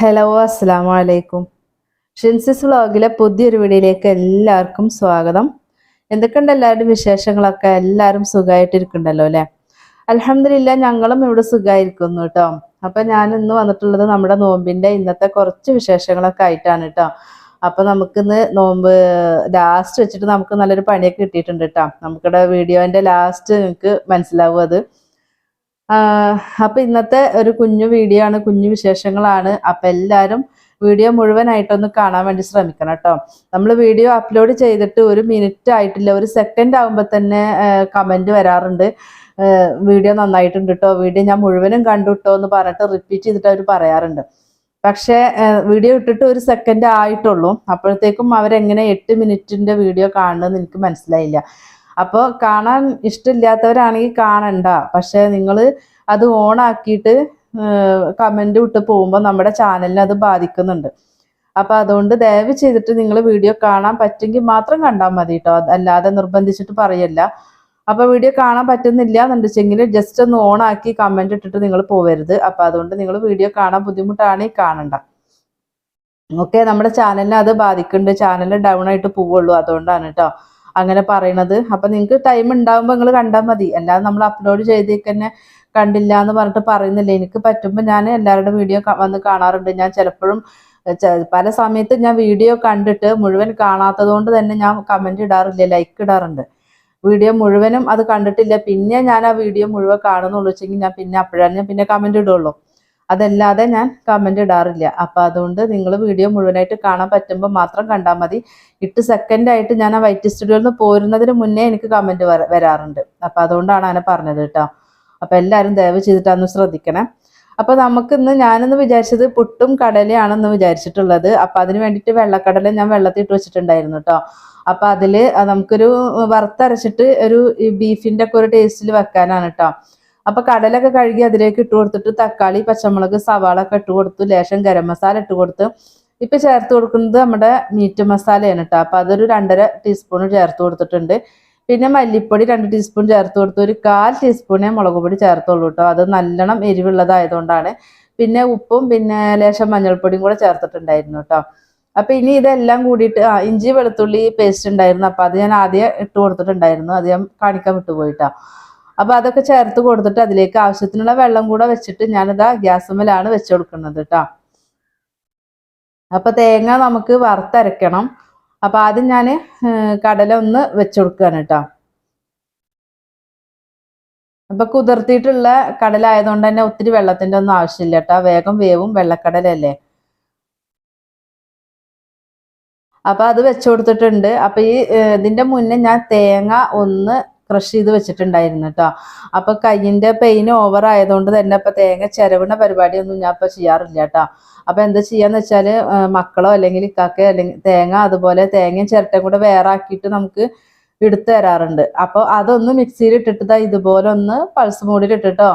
Hello അസ്സാം വലൈക്കും ഷിൻസിസ് വ്ളോഗിലെ പുതിയൊരു വീഡിയോയിലേക്ക് എല്ലാവർക്കും സ്വാഗതം. എന്തൊക്കെയുണ്ട് എല്ലാവരുടെ വിശേഷങ്ങളൊക്കെ? എല്ലാവരും സുഖമായിട്ടിരിക്കുന്നുണ്ടല്ലോ അല്ലേ? അലഹമില്ല ഞങ്ങളും ഇവിടെ സുഖമായിരിക്കുന്നു കേട്ടോ. അപ്പം ഞാൻ ഇന്ന് വന്നിട്ടുള്ളത് നമ്മുടെ നോമ്പിന്റെ ഇന്നത്തെ കുറച്ച് വിശേഷങ്ങളൊക്കെ ആയിട്ടാണ് കേട്ടോ. അപ്പം നമുക്കിന്ന് നോമ്പ് ലാസ്റ്റ് വെച്ചിട്ട് നമുക്ക് നല്ലൊരു പണിയൊക്കെ കിട്ടിയിട്ടുണ്ട് കേട്ടോ. നമുക്കിവിടെ വീഡിയോന്റെ ലാസ്റ്റ് നിങ്ങൾക്ക് മനസ്സിലാവും അത്. അപ്പൊ ഇന്നത്തെ ഒരു കുഞ്ഞു വീഡിയോ ആണ് കുഞ്ഞു വിശേഷങ്ങളാണ്. അപ്പൊ എല്ലാരും വീഡിയോ മുഴുവനായിട്ടൊന്ന് കാണാൻ വേണ്ടി ശ്രമിക്കണം കേട്ടോ. നമ്മൾ വീഡിയോ അപ്ലോഡ് ചെയ്തിട്ട് ഒരു മിനിറ്റ് ആയിട്ടില്ല ഒരു സെക്കൻഡ് ആകുമ്പോൾ തന്നെ കമന്റ് വരാറുണ്ട്. വീഡിയോ നന്നായിട്ടുണ്ട് കേട്ടോ വീഡിയോ ഞാൻ മുഴുവനും കണ്ടു കേട്ടോ എന്ന് പറഞ്ഞിട്ട് റിപ്പീറ്റ് ചെയ്തിട്ട് അവർ പറയാറുണ്ട്. പക്ഷേ വീഡിയോ ഇട്ടിട്ട് ഒരു സെക്കൻഡ് ആയിട്ടുള്ളൂ. അപ്പോഴത്തേക്കും അവരെങ്ങനെ എട്ട് മിനിറ്റിന്റെ വീഡിയോ കാണണമെന്ന് എനിക്ക് മനസ്സിലായില്ല. അപ്പോൾ കാണാൻ ഇഷ്ടമില്ലാത്തവരാണെങ്കിൽ കാണണ്ട. പക്ഷേ നിങ്ങൾ അത് ഓൺ ആക്കിയിട്ട് കമന്റ് വിട്ട് പോകുമ്പോൾ നമ്മുടെ ചാനലിനെ അത് ബാധിക്കുന്നുണ്ട്. അപ്പം അതുകൊണ്ട് ദയവ് ചെയ്തിട്ട് നിങ്ങൾ വീഡിയോ കാണാൻ പറ്റുമെങ്കിൽ മാത്രം കണ്ടാൽ മതി കേട്ടോ അല്ലാതെ നിർബന്ധിച്ചിട്ട് പറയല്ല. അപ്പോൾ വീഡിയോ കാണാൻ പറ്റുന്നില്ല എന്നുണ്ടെങ്കിൽ ജസ്റ്റ് ഒന്ന് ഓൺ ആക്കി കമന്റ് ഇട്ടിട്ട് നിങ്ങൾ പോവരുത്. അപ്പോൾ അതുകൊണ്ട് നിങ്ങൾ വീഡിയോ കാണാൻ ബുദ്ധിമുട്ടാണെങ്കിൽ കാണണ്ട. ഓക്കെ നമ്മുടെ ചാനലിനെ അത് ബാധിക്കുന്നുണ്ട്. ചാനൽ ഡൗൺ ആയിട്ട് പോവുള്ളൂ. അതുകൊണ്ടാണ് കേട്ടോ അങ്ങനെ പറയണത്. അപ്പൊ നിങ്ങൾക്ക് ടൈം ഉണ്ടാകുമ്പോൾ നിങ്ങൾ കണ്ടാൽ മതി. അല്ലാതെ നമ്മൾ അപ്ലോഡ് ചെയ്തേക്ക് തന്നെ കണ്ടില്ല എന്ന് പറഞ്ഞിട്ട് പറയുന്നില്ല. എനിക്ക് പറ്റുമ്പോൾ ഞാൻ എല്ലാവരുടെ വീഡിയോ വന്ന് കാണാറുണ്ട്. ഞാൻ ചിലപ്പോഴും പല സമയത്ത് ഞാൻ വീഡിയോ കണ്ടിട്ട് മുഴുവൻ കാണാത്തത് കൊണ്ട് തന്നെ ഞാൻ കമന്റ് ഇടാറില്ല ലൈക്ക് ഇടാറുണ്ട്. വീഡിയോ മുഴുവനും അത് കണ്ടിട്ടില്ല. പിന്നെ ഞാൻ ആ വീഡിയോ മുഴുവൻ കാണുന്നുള്ളൂ വെച്ചെങ്കിൽ ഞാൻ പിന്നെ അപ്പോഴാണ് ഞാൻ പിന്നെ കമന്റ് ഇടുള്ളൂ. അതല്ലാതെ ഞാൻ കമന്റ് ഇടാറില്ല. അപ്പോൾ അതുകൊണ്ട് നിങ്ങൾ വീഡിയോ മുഴുവനായിട്ട് കാണാൻ പറ്റുമ്പോൾ മാത്രം കണ്ടാൽ മതി. എട്ട് സെക്കൻഡായിട്ട് ഞാൻ ആ വൈറ്റ് സ്റ്റുഡിയോയിൽ നിന്ന് പോരുന്നതിന് മുന്നേ എനിക്ക് കമന്റ് വരാറുണ്ട്. അപ്പോൾ അതുകൊണ്ടാണ് അങ്ങനെ പറഞ്ഞത് കേട്ടോ അപ്പോൾ എല്ലാവരും ദയവ് ചെയ്തിട്ടാന്ന് ശ്രദ്ധിക്കണം. നമുക്ക് നമുക്കിന്ന് ഞാനിന്ന് വിചാരിച്ചത് പുട്ടും കടലയാണെന്ന് വിചാരിച്ചിട്ടുള്ളത്. അപ്പോൾ അതിന് വേണ്ടിയിട്ട് വെള്ളക്കടല ഞാൻ വെള്ളത്തിൽ ഇട്ട് വെച്ചിട്ടുണ്ടായിരുന്നു കേട്ടോ അപ്പം അതിൽ നമുക്കൊരു വറുത്തരച്ചിട്ട് ഒരു ബീഫിന്റെ ഒക്കെ ഒരു ടേസ്റ്റിൽ വെക്കാനാണ് കേട്ടോ അപ്പൊ കടലൊക്കെ കഴുകി അതിലേക്ക് ഇട്ട് കൊടുത്തിട്ട് തക്കാളി പച്ചമുളക് സവാള ഒക്കെ ഇട്ട് കൊടുത്തു. ലേശം ഗരം മസാല ഇട്ട് കൊടുത്ത് ഇപ്പൊ ചേർത്ത് കൊടുക്കുന്നത് നമ്മുടെ മീറ്റ് മസാലയാണ് കേട്ടോ അപ്പൊ അതൊരു രണ്ടര ടീസ്പൂൺ ചേർത്ത് കൊടുത്തിട്ടുണ്ട്. പിന്നെ മല്ലിപ്പൊടി രണ്ട് ടീസ്പൂൺ ചേർത്ത് കൊടുത്തു. ഒരു കാൽ ടീസ്പൂണേ മുളക് പൊടി ചേർത്തുള്ളൂ കേട്ടോ അത് നല്ലോണം എരിവുള്ളതായതുകൊണ്ടാണ്. പിന്നെ ഉപ്പും പിന്നെ ലേശം മഞ്ഞൾപ്പൊടിയും കൂടെ ചേർത്തിട്ടുണ്ടായിരുന്നു കേട്ടോ അപ്പൊ ഇനി ഇതെല്ലാം കൂടിയിട്ട് ആ ഇഞ്ചി വെളുത്തുള്ളി പേസ്റ്റ് ഉണ്ടായിരുന്നു. അപ്പൊ അത് ഞാൻ ആദ്യം ഇട്ട് കൊടുത്തിട്ടുണ്ടായിരുന്നു. അത് ഞാൻ കാണിക്കാൻ വിട്ടുപോയിട്ടാ അപ്പൊ അതൊക്കെ ചേർത്ത് കൊടുത്തിട്ട് അതിലേക്ക് ആവശ്യത്തിനുള്ള വെള്ളം കൂടെ വെച്ചിട്ട് ഞാനിതാ ഗ്യാസമ്മലാണ് വെച്ച് കൊടുക്കുന്നത് കേട്ടോ. അപ്പൊ തേങ്ങ നമുക്ക് വറുത്തരക്കണം അപ്പൊ ആദ്യം ഞാൻ കടല ഒന്ന് വെച്ച് കൊടുക്കുകയാണ് കേട്ടോ. അപ്പൊ കുതിർത്തിയിട്ടുള്ള കടല ആയതുകൊണ്ട് തന്നെ ഒത്തിരി വെള്ളത്തിന്റെ ഒന്നും ആവശ്യമില്ല കേട്ടോ. വേഗം വേവും വെള്ളക്കടലല്ലേ അപ്പൊ അത് വെച്ചു കൊടുത്തിട്ടുണ്ട്. അപ്പൊ ഈ ഇതിന്റെ മുന്നേ ഞാൻ തേങ്ങ ഒന്ന് ക്രഷ് ചെയ്ത് വെച്ചിട്ടുണ്ടായിരുന്നു കേട്ടോ അപ്പൊ കയ്യിന്റെ പെയിൻ ഓവർ ആയതുകൊണ്ട് തന്നെ ഇപ്പൊ തേങ്ങ ചിരവണ പരിപാടിയൊന്നും ഞാൻ ഇപ്പൊ ചെയ്യാറില്ല കേട്ടോ അപ്പൊ എന്താ ചെയ്യാന്ന് വെച്ചാൽ മക്കളോ അല്ലെങ്കിൽ ഇക്കാക്കെ അല്ലെങ്കിൽ തേങ്ങ അതുപോലെ തേങ്ങയും ചിരട്ടയും കൂടെ വേറെ ആക്കിയിട്ട് നമുക്ക് എടുത്തു തരാറുണ്ട്. അപ്പോൾ അതൊന്ന് മിക്സിയിൽ ഇട്ടിട്ട് ഇതുപോലെ ഒന്ന് പൾസ് മൂടിൽ ഇട്ടിട്ടോ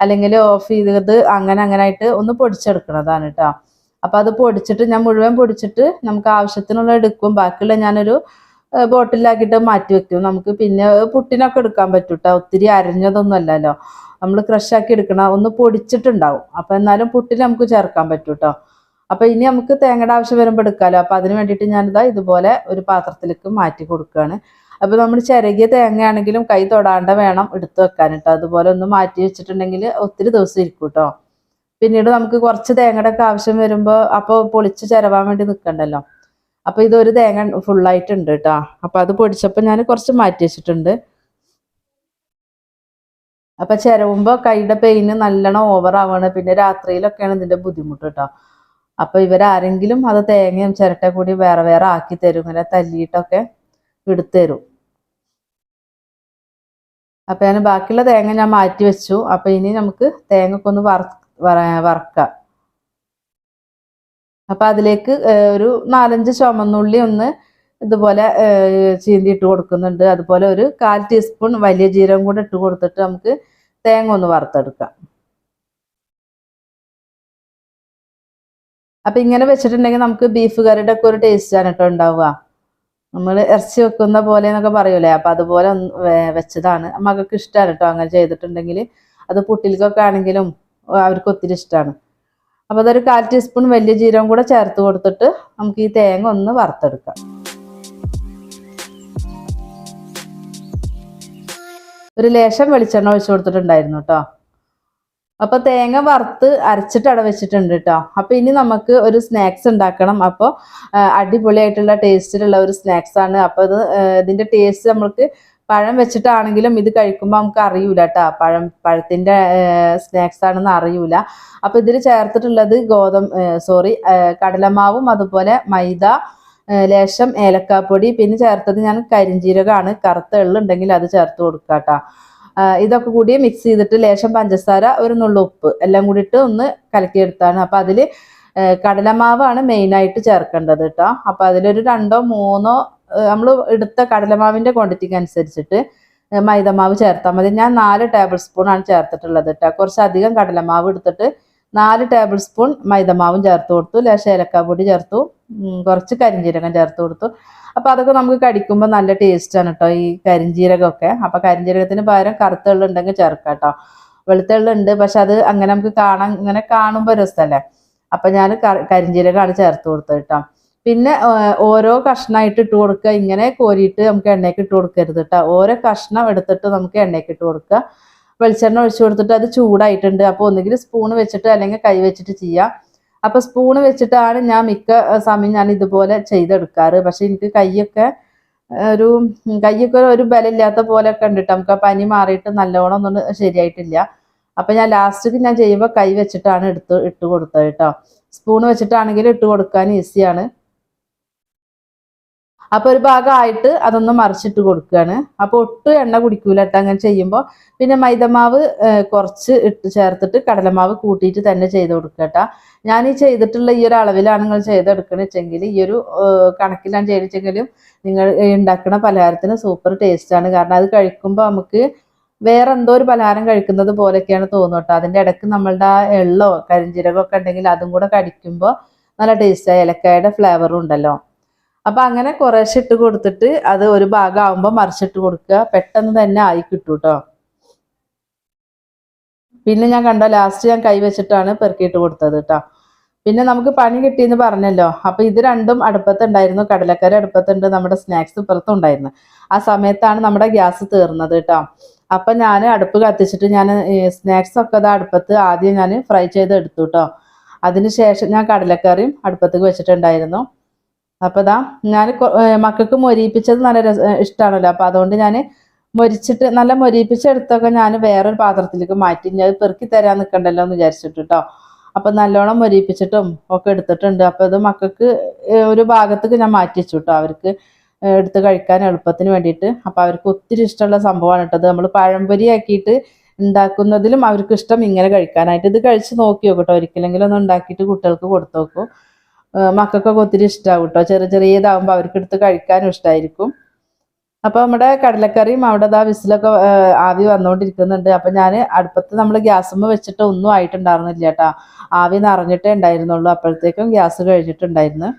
അല്ലെങ്കിൽ ഓഫ് ചെയ്തത് അങ്ങനെ അങ്ങനെ ആയിട്ട് ഒന്ന് പൊടിച്ചെടുക്കണതാണ് കേട്ടോ അപ്പൊ അത് പൊടിച്ചിട്ട് ഞാൻ മുഴുവൻ പൊടിച്ചിട്ട് നമുക്ക് ആവശ്യത്തിനുള്ള എടുക്കും. ബാക്കിയുള്ള ഞാനൊരു ബോട്ടിലാക്കിയിട്ട് മാറ്റി വെക്കും. നമുക്ക് പിന്നെ പുട്ടിനൊക്കെ എടുക്കാൻ പറ്റൂട്ടോ. ഒത്തിരി അരഞ്ഞതൊന്നും അല്ലല്ലോ നമ്മൾ ക്രഷ് ആക്കി എടുക്കണം ഒന്ന് പൊടിച്ചിട്ടുണ്ടാവും. അപ്പൊ എന്നാലും പുട്ടിൽ നമുക്ക് ചേർക്കാൻ പറ്റൂട്ടോ. അപ്പൊ ഇനി നമുക്ക് തേങ്ങയുടെ ആവശ്യം വരുമ്പോൾ എടുക്കാമല്ലോ അപ്പൊ അതിന് വേണ്ടിയിട്ട് ഞാനിതാ ഇതുപോലെ ഒരു പാത്രത്തിലേക്ക് മാറ്റി കൊടുക്കുകയാണ് അപ്പൊ നമ്മൾ ചിരകിയ തേങ്ങയാണെങ്കിലും കൈ തൊടാണ്ട് വേണം എടുത്തു വെക്കാൻ കേട്ടോ അതുപോലെ ഒന്ന് മാറ്റി വെച്ചിട്ടുണ്ടെങ്കിൽ ഒത്തിരി ദിവസം ഇരിക്കും കേട്ടോ പിന്നീട് നമുക്ക് കുറച്ച് തേങ്ങയുടെ ഒക്കെ ആവശ്യം വരുമ്പോൾ അപ്പോൾ പൊളിച്ച് ചിരവാൻ വേണ്ടി നിൽക്കണ്ടല്ലോ അപ്പൊ ഇതൊരു തേങ്ങ ഫുള്ളായിട്ടുണ്ട് കേട്ടോ അപ്പൊ അത് പൊടിച്ചപ്പോൾ ഞാൻ കുറച്ച് മാറ്റി വെച്ചിട്ടുണ്ട്. അപ്പൊ ചിരവുമ്പോ കൈയുടെ പെയിന് നല്ലോണം ഓവർ ആവാണ്. പിന്നെ രാത്രിയിലൊക്കെയാണ് ഇതിന്റെ ബുദ്ധിമുട്ട് കേട്ടോ അപ്പൊ ഇവരാരെങ്കിലും അത് തേങ്ങയും ചിരട്ട കൂടി വേറെ വേറെ ആക്കി തരും. ഇങ്ങനെ തല്ലിയിട്ടൊക്കെ എടുത്തരും തരും. അപ്പൊ ഞാൻ ബാക്കിയുള്ള തേങ്ങ ഞാൻ മാറ്റി വെച്ചു. അപ്പൊ ഇനി നമുക്ക് തേങ്ങക്കൊന്ന് വറ വറക്കാം. അപ്പൊ അതിലേക്ക് ഒരു നാലഞ്ച് ചുമന്നുള്ളി ഒന്ന് ഇതുപോലെ ചീന്തി ഇട്ട് കൊടുക്കുന്നുണ്ട്. അതുപോലെ ഒരു കാൽ ടീസ്പൂൺ വലിയ ജീരകം കൂടെ ഇട്ട് കൊടുത്തിട്ട് നമുക്ക് തേങ്ങ ഒന്ന് വറുത്തെടുക്കാം. അപ്പൊ ഇങ്ങനെ വെച്ചിട്ടുണ്ടെങ്കിൽ നമുക്ക് ബീഫ് കറിയുടെ ഒക്കെ ഒരു ടേസ്റ്റ് ആണ് കേട്ടോ ഉണ്ടാവുക. നമ്മൾ ഇറച്ചി വെക്കുന്ന പോലെ എന്നൊക്കെ പറയൂലേ? അപ്പൊ അതുപോലെ വെച്ചതാണ്. മകൾക്ക് ഇഷ്ടമാണ് കേട്ടോ അങ്ങനെ ചെയ്തിട്ടുണ്ടെങ്കിൽ. അത് കുട്ടികൾക്കൊക്കെ ആണെങ്കിലും അവർക്ക് ഒത്തിരി ഇഷ്ടമാണ് അപ്പോൾ അതൊരു കാൽ ടീസ്പൂൺ വലിയ ജീരകം കൂടെ ചേർത്ത് കൊടുത്തിട്ട് നമുക്ക് ഈ തേങ്ങ ഒന്ന് വറുത്തെടുക്കാം. ഒരു ലേശം വെളിച്ചെണ്ണ ഒഴിച്ചു കൊടുത്തിട്ടുണ്ടായിരുന്നു കേട്ടോ. അപ്പോൾ തേങ്ങ വറുത്ത് അരച്ചിട്ട് അട വെച്ചിട്ടുണ്ട് കേട്ടോ. അപ്പോൾ ഇനി നമുക്ക് ഒരു സ്നാക്സ് ഉണ്ടാക്കണം. അപ്പോൾ അടിപൊളിയായിട്ടുള്ള ടേസ്റ്റിലുള്ള ഒരു സ്നാക്സ് ആണ്. അപ്പൊ ഇത് ഇതിന്റെ ടേസ്റ്റ് നമ്മൾക്ക് പഴം വെച്ചിട്ടാണെങ്കിലും ഇത് കഴിക്കുമ്പോൾ നമുക്ക് അറിയൂല കേട്ടോ പഴം പഴത്തിന്റെ സ്നാക്സ് ആണെന്ന് അറിയൂല. അപ്പോൾ ഇതിൽ ചേർത്തിട്ടുള്ളത് ഗോതമ്പ് സോറി കടലമാവും അതുപോലെ മൈദ ലേശം ഏലക്കാപ്പൊടി പിന്നെ ചേർത്തത് ഞാൻ കരിഞ്ജീരകമാണ് കറുത്ത എള്ളുണ്ടെങ്കിൽ അത് ചേർത്ത് കൊടുക്കുക കേട്ടോ ഇതൊക്കെ കൂടി മിക്സ് ചെയ്തിട്ട് ലേശം പഞ്ചസാര ഒരു നുള്ളു ഉപ്പ് എല്ലാം കൂടിയിട്ട് ഒന്ന് കലക്കിയെടുത്താണ്. അപ്പം അതിൽ കടലമാവാണ് മെയിനായിട്ട് ചേർക്കേണ്ടത് കേട്ടോ അപ്പം അതിലൊരു രണ്ടോ മൂന്നോ നമ്മൾ എടുത്ത കടലമാവിന്റെ ക്വാണ്ടിറ്റിക്ക് അനുസരിച്ചിട്ട് മൈദമാവ് ചേർത്താൽ മതി. ഞാൻ നാല് ടേബിൾ സ്പൂണാണ് ചേർത്തിട്ടുള്ളത് കേട്ടോ കുറച്ചധികം കടലമാവ് എടുത്തിട്ട് നാല് ടേബിൾ സ്പൂൺ മൈദമാവും ചേർത്ത് കൊടുത്തു. ലേശം ഏലക്കാപ്പൊടി ചേർത്തു. കുറച്ച് കരിഞ്ജീരകം ചേർത്ത് കൊടുത്തു. അപ്പോൾ അതൊക്കെ നമുക്ക് കടിക്കുമ്പോൾ നല്ല ടേസ്റ്റാണ് കേട്ടോ ഈ കരിഞ്ജീരകമൊക്കെ അപ്പോൾ കരിഞ്ചീരകത്തിന് പകരം കറുത്ത ഉണ്ടെങ്കിൽ ചേർക്കാം കേട്ടോ വെളുത്ത ഉണ്ട് പക്ഷെ അത് അങ്ങനെ നമുക്ക് കാണാൻ ഇങ്ങനെ കാണുമ്പോൾ രസമല്ലേ അപ്പൊ ഞാൻ കരിഞ്ജീരകമാണ് ചേർത്ത് കൊടുത്തത് കേട്ടോ പിന്നെ ഓരോ കഷ്ണമായിട്ട് ഇട്ട് കൊടുക്കുക ഇങ്ങനെ കോരിയിട്ട് നമുക്ക് എണ്ണയ്ക്ക് ഇട്ട് കൊടുക്കരുത് കേട്ടോ ഓരോ കഷ്ണം എടുത്തിട്ട് നമുക്ക് എണ്ണയ്ക്ക് ഇട്ട് കൊടുക്കുക വെളിച്ചെണ്ണ ഒഴിച്ചു കൊടുത്തിട്ട് അത് ചൂടായിട്ടുണ്ട്. അപ്പോൾ ഒന്നുകിൽ സ്പൂൺ വെച്ചിട്ട് അല്ലെങ്കിൽ കൈ വെച്ചിട്ട് ചെയ്യാം. അപ്പോൾ സ്പൂൺ വെച്ചിട്ടാണ് ഞാൻ മിക്ക സമയം ഞാൻ ഇതുപോലെ ചെയ്തെടുക്കാറ്. പക്ഷെ എനിക്ക് കൈയൊക്കെ ഒരു കൈയൊക്കെ ഒരു ബലമില്ലാത്ത പോലെ കണ്ടിട്ട് നമുക്ക് പനി മാറിയിട്ട് നല്ലോണം ഒന്നും ശരിയായിട്ടില്ല. അപ്പം ഞാൻ ലാസ്റ്റ് ഞാൻ ചെയ്യുമ്പോൾ കൈ വെച്ചിട്ടാണ് എടുത്ത് ഇട്ട് കൊടുത്തത് കേട്ടോ സ്പൂൺ വെച്ചിട്ടാണെങ്കിൽ ഇട്ട് കൊടുക്കാൻ ഈസിയാണ്. അപ്പൊ ഒരു ഭാഗമായിട്ട് അതൊന്ന് മറിച്ചിട്ട് കൊടുക്കുകയാണ്. അപ്പോൾ ഒട്ടും എണ്ണ കുടിക്കൂല കേട്ടോ അങ്ങനെ ചെയ്യുമ്പോൾ പിന്നെ മൈദമാവ് കുറച്ച് ഇട്ട് ചേർത്തിട്ട് കടലമാവ് കൂട്ടിയിട്ട് തന്നെ ചെയ്ത് കൊടുക്കുക കേട്ടോ ഞാൻ ഈ ചെയ്തിട്ടുള്ള ഈ ഒരു അളവിലാണ് നിങ്ങൾ ചെയ്തെടുക്കണ വെച്ചെങ്കിൽ ഈ ഒരു കണക്കിലാണ് ചെയ്തെങ്കിലും നിങ്ങൾ ഉണ്ടാക്കുന്ന പലഹാരത്തിന് സൂപ്പർ ടേസ്റ്റ് ആണ്. കാരണം അത് കഴിക്കുമ്പോൾ നമുക്ക് വേറെ എന്തോ ഒരു പലഹാരം കഴിക്കുന്നത് പോലെയൊക്കെയാണ് തോന്നുക കേട്ടോ അതിന്റെ ഇടയ്ക്ക് നമ്മളുടെ ആ എള്ളോ കരിഞ്ചീരകമോ ഒക്കെ ഉണ്ടെങ്കിൽ അതും കൂടെ കടിക്കുമ്പോൾ നല്ല ടേസ്റ്റായി ഏലക്കായുടെ ഫ്ലേവറും ഉണ്ടല്ലോ. അപ്പൊ അങ്ങനെ കുറേശ്ശെ ഇട്ട് കൊടുത്തിട്ട് അത് ഒരു ഭാഗം ആവുമ്പോൾ മറിച്ചിട്ട് കൊടുക്കുക. പെട്ടെന്ന് തന്നെ ആയി കിട്ടും കേട്ടോ പിന്നെ ഞാൻ കണ്ടോ ലാസ്റ്റ് ഞാൻ കൈ വെച്ചിട്ടാണ് പെറുക്കിയിട്ട് കൊടുത്തത് കേട്ടോ പിന്നെ നമുക്ക് പണി കിട്ടിയെന്ന് പറഞ്ഞല്ലോ. അപ്പൊ ഇത് രണ്ടും അടുപ്പത്തുണ്ടായിരുന്നു. കടലക്കറി അടുപ്പത്തുണ്ട്. നമ്മുടെ സ്നാക്സ് പുറത്തും ഉണ്ടായിരുന്നു. ആ സമയത്താണ് നമ്മുടെ ഗ്യാസ് തീർന്നത് കേട്ടോ അപ്പൊ ഞാൻ അടുപ്പ് കത്തിച്ചിട്ട് ഞാൻ സ്നാക്സ് ഒക്കെ അത് അടുപ്പത്ത് ആദ്യം ഞാൻ ഫ്രൈ ചെയ്ത് എടുത്തു കേട്ടോ അതിന് ശേഷം ഞാൻ കടലക്കറിയും അടുപ്പത്തേക്ക് വെച്ചിട്ടുണ്ടായിരുന്നു. അപ്പൊ ഇതാ ഞാൻ മക്കൾക്ക് മൊരിയിപ്പിച്ചത് നല്ല രസ ഇഷ്ടമാണല്ലോ അപ്പൊ അതുകൊണ്ട് ഞാൻ മൊരിച്ചിട്ട് നല്ല മൊരിയിപ്പിച്ചെടുത്തൊക്കെ ഞാൻ വേറൊരു പാത്രത്തിലേക്ക് മാറ്റി. ഞാൻ പെറുക്കി തരാൻ നിൽക്കണ്ടല്ലോ എന്ന് വിചാരിച്ചിട്ട് കേട്ടോ അപ്പൊ നല്ലോണം മൊരിയിപ്പിച്ചിട്ടും ഒക്കെ എടുത്തിട്ടുണ്ട്. അപ്പൊ ഇത് മക്കൾക്ക് ഒരു ഭാഗത്തേക്ക് ഞാൻ മാറ്റി വെച്ചു കേട്ടോ അവർക്ക് എടുത്ത് കഴിക്കാൻ എളുപ്പത്തിന് വേണ്ടിയിട്ട്. അപ്പൊ അവർക്ക് ഒത്തിരി ഇഷ്ടമുള്ള സംഭവമാണ് കേട്ടത് നമ്മൾ പഴംപൊരി ആക്കിയിട്ട് ഉണ്ടാക്കുന്നതിലും അവർക്ക് ഇഷ്ടം ഇങ്ങനെ കഴിക്കാനായിട്ട്. ഇത് കഴിച്ച് നോക്കി നോക്കട്ടോ ഒരിക്കലെങ്കിലും ഒന്ന് ഉണ്ടാക്കിയിട്ട് കുട്ടികൾക്ക് കൊടുത്തു നോക്കൂ. മക്കൾക്കൊക്കെ ഒത്തിരി ഇഷ്ടമാവും കേട്ടോ ചെറിയ ചെറിയതാകുമ്പോൾ അവർക്ക് എടുത്ത് കഴിക്കാനും ഇഷ്ടമായിരിക്കും അപ്പോൾ നമ്മുടെ കടലക്കറിയും അവിടെ ദാ വിസിലൊക്കെ ആവി വന്നുകൊണ്ടിരിക്കുന്നുണ്ട് അപ്പോൾ ഞാൻ അടുപ്പത്ത് നമ്മൾ ഗ്യാസുമ്മ വെച്ചിട്ട് ഒന്നും ആയിട്ടുണ്ടായിരുന്നില്ല കേട്ടോ ആവി നിറഞ്ഞിട്ടേ ഉണ്ടായിരുന്നുള്ളൂ. അപ്പോഴത്തേക്കും ഗ്യാസ് കഴിഞ്ഞിട്ടുണ്ടായിരുന്നു.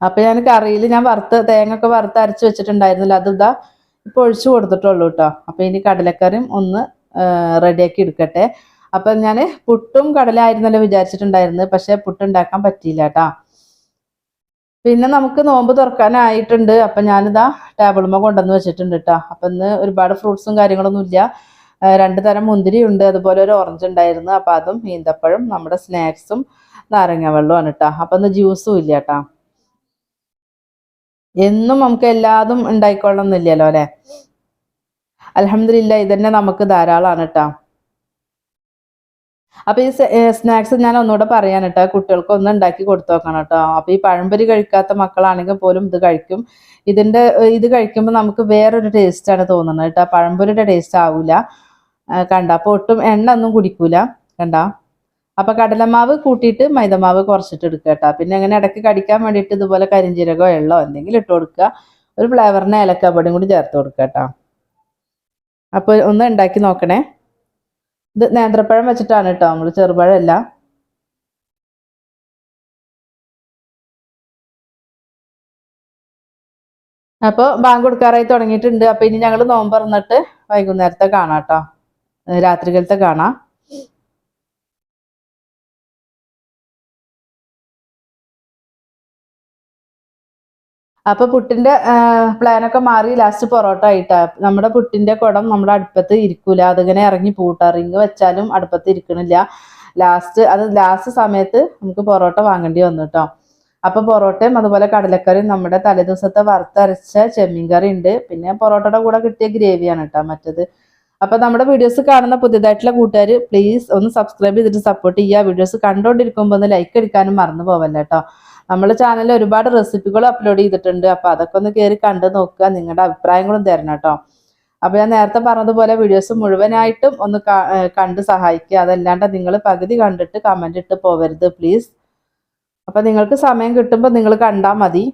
അപ്പോൾ ഞാൻ കറിയിൽ ഞാൻ വറുത്ത് തേങ്ങ ഒക്കെ വറുത്ത് അരച്ച് വെച്ചിട്ടുണ്ടായിരുന്നില്ല. അത് ഇതാ ഇപ്പോൾ ഒഴിച്ചു കൊടുത്തിട്ടുള്ളൂ കേട്ടോ അപ്പം ഇനി കടലക്കറിയും ഒന്ന് റെഡിയാക്കി എടുക്കട്ടെ. അപ്പൊ ഞാൻ പുട്ടും കടലായിരുന്നല്ലോ വിചാരിച്ചിട്ടുണ്ടായിരുന്നത് പക്ഷെ പുട്ടുണ്ടാക്കാൻ പറ്റിയില്ല കേട്ടാ. പിന്നെ നമുക്ക് നോമ്പ് തുറക്കാനായിട്ടുണ്ട്. അപ്പൊ ഞാനിതാ ടേബിളുമ്മ കൊണ്ടുവന്ന് വെച്ചിട്ടുണ്ട് കേട്ടോ. അപ്പൊ ഇന്ന് ഒരുപാട് ഫ്രൂട്ട്സും കാര്യങ്ങളൊന്നും ഇല്ല. രണ്ടു രണ്ട് തരം മുന്തിരി ഉണ്ട്. അതുപോലെ ഒരു ഓറഞ്ച് ഉണ്ടായിരുന്നു. അപ്പൊ അതും ഈന്തപ്പഴം നമ്മുടെ സ്നാക്സും നാരങ്ങ ആണ് കേട്ടോ. അപ്പൊ ഇന്ന് ജ്യൂസും ഇല്ല കേട്ടോ. എന്നും നമുക്ക് എല്ലാതും ഉണ്ടായിക്കൊള്ളണമെന്നില്ലല്ലോ അല്ലെ? അലഹമില്ല ഇതന്നെ നമുക്ക് ധാരാളമാണ് കേട്ടോ. അപ്പൊ ഈ സ്നാക്സ് ഞാൻ ഒന്നുകൂടെ പറയാൻ കേട്ടോ. കുട്ടികൾക്ക് ഒന്ന് ഉണ്ടാക്കി കൊടുത്തു നോക്കണം കേട്ടോ. അപ്പൊ ഈ പഴംപൊരി കഴിക്കാത്ത മക്കളാണെങ്കിൽ പോലും ഇത് കഴിക്കും. ഇതിന്റെ ഇത് കഴിക്കുമ്പോൾ നമുക്ക് വേറൊരു ടേസ്റ്റ് ആണ് തോന്നുന്നത് കേട്ടോ. പഴംപൊരിയുടെ ടേസ്റ്റ് ആവൂല. ആ, കണ്ട? അപ്പൊ ഒട്ടും എണ്ണ ഒന്നും കുടിക്കൂല. കണ്ട? അപ്പൊ കടലമാവ് കൂട്ടിയിട്ട് മൈദമാവ് കുറച്ചിട്ട് എടുക്കുക കേട്ടോ. പിന്നെ അങ്ങനെ ഇടയ്ക്ക് കടിക്കാൻ വേണ്ടിയിട്ട് ഇതുപോലെ കരിഞ്ചീരകോ എള്ളോ എന്തെങ്കിലും ഇട്ട് കൊടുക്കുക. ഒരു ഫ്ലേവറിന് ഏലക്കാപ്പൊടിയും കൂടി ചേർത്ത് കൊടുക്കുക കേട്ടോ. അപ്പൊ ഒന്ന് ഉണ്ടാക്കി നോക്കണേ. ഇത് നേന്ത്രപ്പഴം വെച്ചിട്ടാണ് കേട്ടോ നമ്മൾ ചെറുപഴമല്ല. അപ്പോൾ ബാങ്ക് കൊടുക്കാറായി തുടങ്ങിയിട്ടുണ്ട്. അപ്പൊ ഇനി ഞങ്ങൾ നോമ്പ് തുറന്നിട്ട് വൈകുന്നേരത്തെ കാണാം കേട്ടോ. രാത്രികാലത്തെ കാണാം. അപ്പൊ പുട്ടിന്റെ പ്ലാനൊക്കെ മാറി ലാസ്റ്റ് പൊറോട്ട ആയിട്ടാ. നമ്മുടെ പുട്ടിന്റെ കുടം നമ്മുടെ അടുപ്പത്ത് ഇരിക്കൂല. അതിങ്ങനെ ഇറങ്ങി പൂട്ടാ. റിങ് വെച്ചാലും അടുപ്പത്ത് ഇരിക്കണില്ല. ലാസ്റ്റ് അത് ലാസ്റ്റ് സമയത്ത് നമുക്ക് പൊറോട്ട വാങ്ങേണ്ടി വന്നു കേട്ടോ അപ്പൊ പൊറോട്ടയും അതുപോലെ കടലക്കറിയും നമ്മുടെ തലേദിവസത്തെ വറുത്തരച്ച ചെമ്മീൻ കറി ഉണ്ട്. പിന്നെ പൊറോട്ടയുടെ കൂടെ കിട്ടിയ ഗ്രേവിയാണ് കേട്ടോ മറ്റത്. അപ്പൊ നമ്മുടെ വീഡിയോസ് കാണുന്ന പുതിയതായിട്ടുള്ള കൂട്ടുകാർ പ്ലീസ് ഒന്ന് സബ്സ്ക്രൈബ് ചെയ്തിട്ട് സപ്പോർട്ട് ചെയ്യുക. വീഡിയോസ് കണ്ടുകൊണ്ടിരിക്കുമ്പോൾ ഒന്ന് ലൈക്ക് അടിക്കാനും മറന്നു പോവല്ല കേട്ടോ നമ്മുടെ ചാനലിൽ ഒരുപാട് റെസിപ്പികൾ അപ്ലോഡ് ചെയ്തിട്ടുണ്ട്. അപ്പൊ അതൊക്കെ ഒന്ന് കയറി കണ്ടു നോക്കുക. നിങ്ങളുടെ അഭിപ്രായങ്ങളും തരണം കേട്ടോ അപ്പൊ ഞാൻ നേരത്തെ പറഞ്ഞതുപോലെ വീഡിയോസ് മുഴുവനായിട്ടും ഒന്ന് കണ്ട് സഹായിക്കുക. അതല്ലാണ്ട് നിങ്ങൾ പകുതി കണ്ടിട്ട് കമന്റ് ഇട്ട് പോവരുത് പ്ലീസ് അപ്പൊ നിങ്ങൾക്ക് സമയം കിട്ടുമ്പോൾ നിങ്ങൾ കണ്ടാൽ മതി.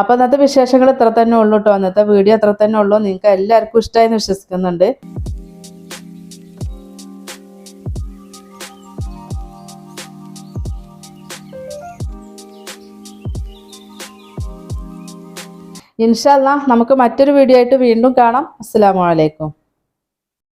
അപ്പൊ അന്നത്തെ വിശേഷങ്ങൾ ഇത്ര തന്നെ ഉള്ളൂ കേട്ടോ അന്നത്തെ വീഡിയോ അത്ര തന്നെ ഉള്ളൂ. നിങ്ങൾക്ക് എല്ലാവർക്കും ഇഷ്ടമായി എന്ന് വിശ്വസിക്കുന്നുണ്ട് ഇൻഷല്ല നമുക്ക് മറ്റൊരു വീഡിയോ ആയിട്ട് വീണ്ടും കാണാം. അസ്സാം അലൈക്കും.